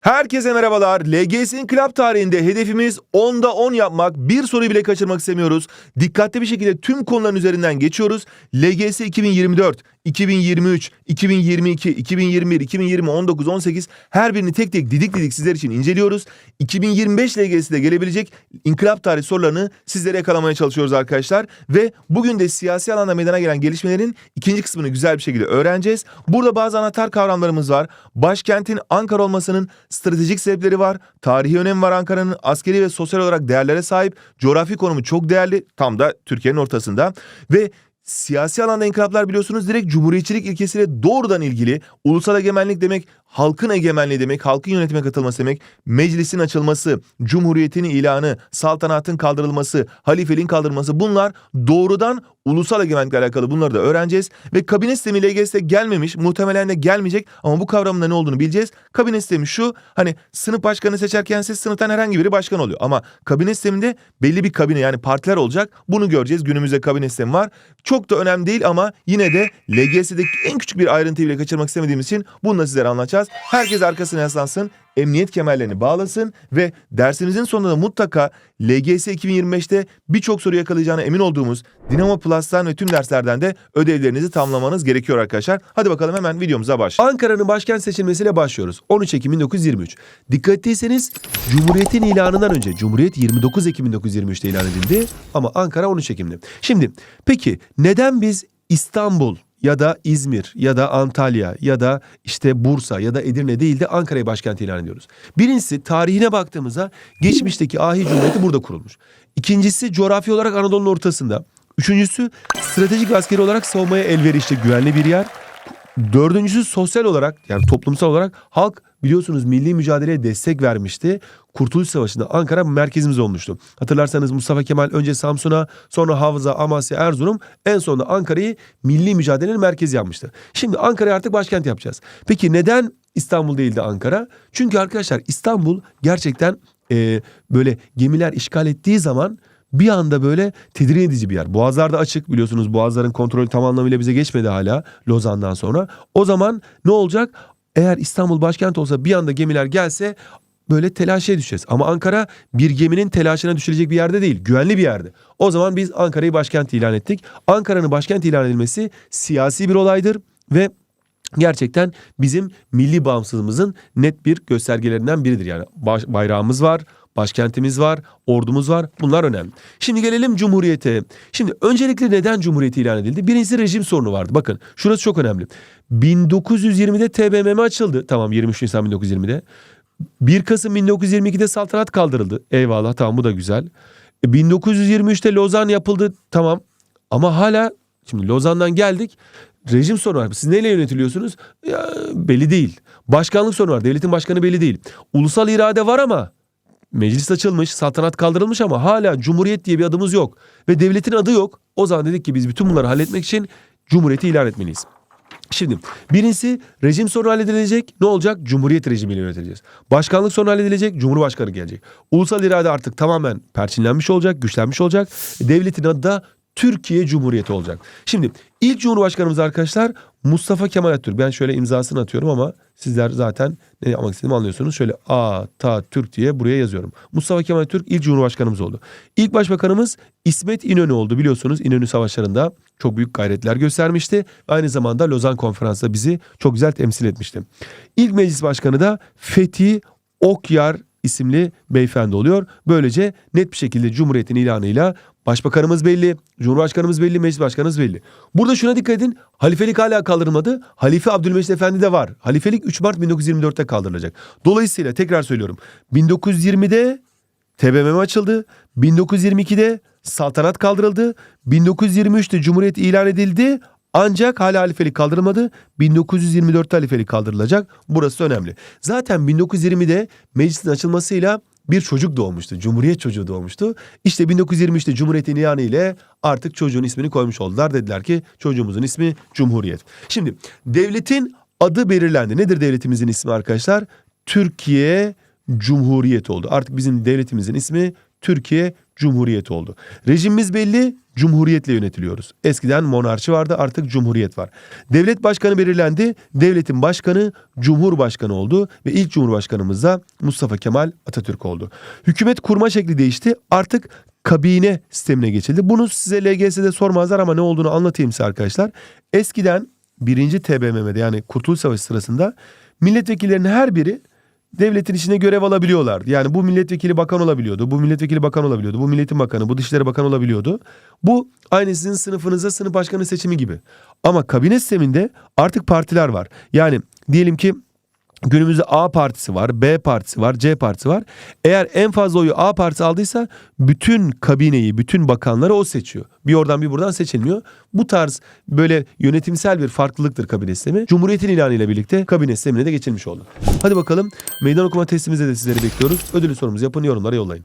Herkese merhabalar. LGS İnkılap tarihinde hedefimiz 10'da 10 yapmak. Bir soruyu bile kaçırmak istemiyoruz. Dikkatli bir şekilde tüm konuların üzerinden geçiyoruz. LGS 2024, 2023, 2022, 2021, 2020, 19, 18 her birini tek tek didik didik sizler için inceliyoruz. 2025 LGS'de gelebilecek inkılap tarihi sorularını sizlere yakalamaya çalışıyoruz arkadaşlar. Ve bugün de siyasi alanda meydana gelen gelişmelerin ikinci kısmını güzel bir şekilde öğreneceğiz. Burada bazı anahtar kavramlarımız var. Başkentin Ankara olmasının stratejik sebepleri var. Tarihi önemi var Ankara'nın. Askeri ve sosyal olarak değerlere sahip. Coğrafi konumu çok değerli. Tam da Türkiye'nin ortasında. Ve siyasi alanda inkılaplar biliyorsunuz direkt cumhuriyetçilik ilkesiyle doğrudan ilgili. Ulusal egemenlik demek halkın egemenliği demek, halkın yönetime katılması demek, meclisin açılması, cumhuriyetin ilanı, saltanatın kaldırılması, halifeliğin kaldırılması bunlar doğrudan ulusal egemenlikle alakalı bunları da öğreneceğiz. Ve kabine sistemi LGS'de gelmemiş, muhtemelen de gelmeyecek ama bu kavramın da ne olduğunu bileceğiz. Kabine sistemi şu, hani sınıf başkanı seçerken siz sınıftan herhangi biri başkan oluyor. Ama kabine sisteminde belli bir kabine yani partiler olacak. Bunu göreceğiz. Günümüzde kabine sistemi var. Çok da önemli değil ama yine de LGS'deki en küçük bir ayrıntıyı bile kaçırmak istemediğimiz için bunu da sizlere anlatacağız. Herkes arkasına yaslansın, emniyet kemerlerini bağlasın ve dersimizin sonunda da mutlaka LGS 2025'te birçok soru yakalayacağına emin olduğumuz Dinamo Plus'tan ve tüm derslerden de ödevlerinizi tamamlamanız gerekiyor arkadaşlar. Hadi bakalım hemen videomuza başlayalım. Ankara'nın başkent seçilmesiyle başlıyoruz. 13 Ekim 1923. Dikkat ettiyseniz Cumhuriyet'in ilanından önce Cumhuriyet 29 Ekim 1923'te ilan edildi ama Ankara 13 Ekim'de. Şimdi peki neden biz İstanbul ya da İzmir ya da Antalya ya da işte Bursa ya da Edirne değil de Ankara'yı başkent ilan ediyoruz. Birincisi tarihine baktığımızda geçmişteki Ahi Cumhuriyeti burada kurulmuş. İkincisi coğrafi olarak Anadolu'nun ortasında. Üçüncüsü stratejik askeri olarak savunmaya elverişli güvenli bir yer. Dördüncüsü sosyal olarak yani toplumsal olarak halk biliyorsunuz milli mücadeleye destek vermişti. Kurtuluş Savaşı'nda Ankara merkezimiz olmuştu. Hatırlarsanız Mustafa Kemal önce Samsun'a sonra Havza, Amasya, Erzurum en sonunda Ankara'yı milli mücadelenin merkezi yapmıştı. Şimdi Ankara'yı artık başkent yapacağız. Peki neden İstanbul değil de Ankara? Çünkü arkadaşlar İstanbul gerçekten e, böyle gemiler işgal ettiği zaman bir anda böyle tedirgin edici bir yer. Boğazlar da açık biliyorsunuz boğazların kontrolü tam anlamıyla bize geçmedi hala Lozan'dan sonra. O zaman ne olacak? Eğer İstanbul başkent olsa bir anda gemiler gelse böyle telaşa düşeceğiz. Ama Ankara bir geminin telaşına düşürecek bir yerde değil, güvenli bir yerde. O zaman biz Ankara'yı başkent ilan ettik. Ankara'nın başkent ilan edilmesi siyasi bir olaydır ve gerçekten bizim milli bağımsızlığımızın net bir göstergelerinden biridir. Yani bayrağımız var, başkentimiz var, ordumuz var. Bunlar önemli. Şimdi gelelim Cumhuriyete. Şimdi öncelikle neden Cumhuriyet ilan edildi? Birincisi rejim sorunu vardı. Bakın şurası çok önemli. 1920'de TBMM açıldı. Tamam 23 Nisan 1920'de. 1 Kasım 1922'de saltanat kaldırıldı. Eyvallah tamam bu da güzel. E, 1923'te Lozan yapıldı. Tamam. Ama hala şimdi Lozan'dan geldik. Rejim sorunu var. Siz neyle yönetiliyorsunuz? Ya, belli değil. Başkanlık sorunu var. Devletin başkanı belli değil. Ulusal irade var ama meclis açılmış, saltanat kaldırılmış ama hala cumhuriyet diye bir adımız yok. Ve devletin adı yok. O zaman dedik ki biz bütün bunları halletmek için cumhuriyeti ilan etmeliyiz. Şimdi birincisi rejim sorunu halledilecek. Ne olacak? Cumhuriyet rejimiyle yönetileceğiz. Başkanlık sorunu halledilecek. Cumhurbaşkanı gelecek. Ulusal irade artık tamamen perçinlenmiş olacak, güçlenmiş olacak. Devletin adı da Türkiye Cumhuriyeti olacak. Şimdi ilk Cumhurbaşkanımız arkadaşlar Mustafa Kemal Atatürk. Ben şöyle imzasını atıyorum ama sizler zaten ne yapmak istediğimi anlıyorsunuz. Şöyle A, Ta, Türk diye buraya yazıyorum. Mustafa Kemal Atatürk ilk Cumhurbaşkanımız oldu. İlk Başbakanımız İsmet İnönü oldu. Biliyorsunuz İnönü Savaşları'nda çok büyük gayretler göstermişti. Aynı zamanda Lozan Konferansı'nda bizi çok güzel temsil etmişti. İlk meclis başkanı da Fethi Okyar isimli beyefendi oluyor. Böylece net bir şekilde Cumhuriyet'in ilanıyla Başbakanımız belli, Cumhurbaşkanımız belli, Meclis Başkanımız belli. Burada şuna dikkat edin. Halifelik hala kaldırılmadı. Halife Abdülmecit Efendi de var. Halifelik 3 Mart 1924'te kaldırılacak. Dolayısıyla tekrar söylüyorum. 1920'de TBMM açıldı. 1922'de saltanat kaldırıldı. 1923'te Cumhuriyet ilan edildi. Ancak hala halifelik kaldırılmadı. 1924'te halifelik kaldırılacak. Burası önemli. Zaten 1920'de meclisin açılmasıyla bir çocuk doğmuştu. Cumhuriyet çocuğu doğmuştu. İşte 1923'te Cumhuriyet'in ilanı ile artık çocuğun ismini koymuş oldular. Dediler ki çocuğumuzun ismi Cumhuriyet. Şimdi devletin adı belirlendi. Nedir devletimizin ismi arkadaşlar? Türkiye Cumhuriyet oldu. Artık bizim devletimizin ismi Türkiye Cumhuriyet oldu. Rejimimiz belli, Cumhuriyetle yönetiliyoruz. Eskiden monarşi vardı, artık Cumhuriyet var. Devlet başkanı belirlendi, devletin başkanı Cumhurbaşkanı oldu ve ilk Cumhurbaşkanımız da Mustafa Kemal Atatürk oldu. Hükümet kurma şekli değişti, artık kabine sistemine geçildi. Bunu size LGS'de sormazlar ama ne olduğunu anlatayım size arkadaşlar. Eskiden 1. TBMM'de yani Kurtuluş Savaşı sırasında milletvekillerinin her biri devletin içinde görev alabiliyorlardı. Yani bu milletvekili bakan olabiliyordu, bu milletvekili bakan olabiliyordu, bu milletin bakanı, bu dışişleri bakan olabiliyordu. Bu aynı sizin sınıfınızda sınıf başkanı seçimi gibi. Ama kabine sisteminde artık partiler var. Yani diyelim ki Günümüzde A partisi var, B partisi var, C partisi var. Eğer en fazla oyu A partisi aldıysa bütün kabineyi, bütün bakanları o seçiyor. Bir oradan bir buradan seçilmiyor. Bu tarz böyle yönetimsel bir farklılıktır kabine sistemi. Cumhuriyetin ilanıyla birlikte kabine sistemine de geçilmiş oldu. Hadi bakalım meydan okuma testimizde de sizleri bekliyoruz. Ödülü sorumuzu yapın, yorumlara yollayın.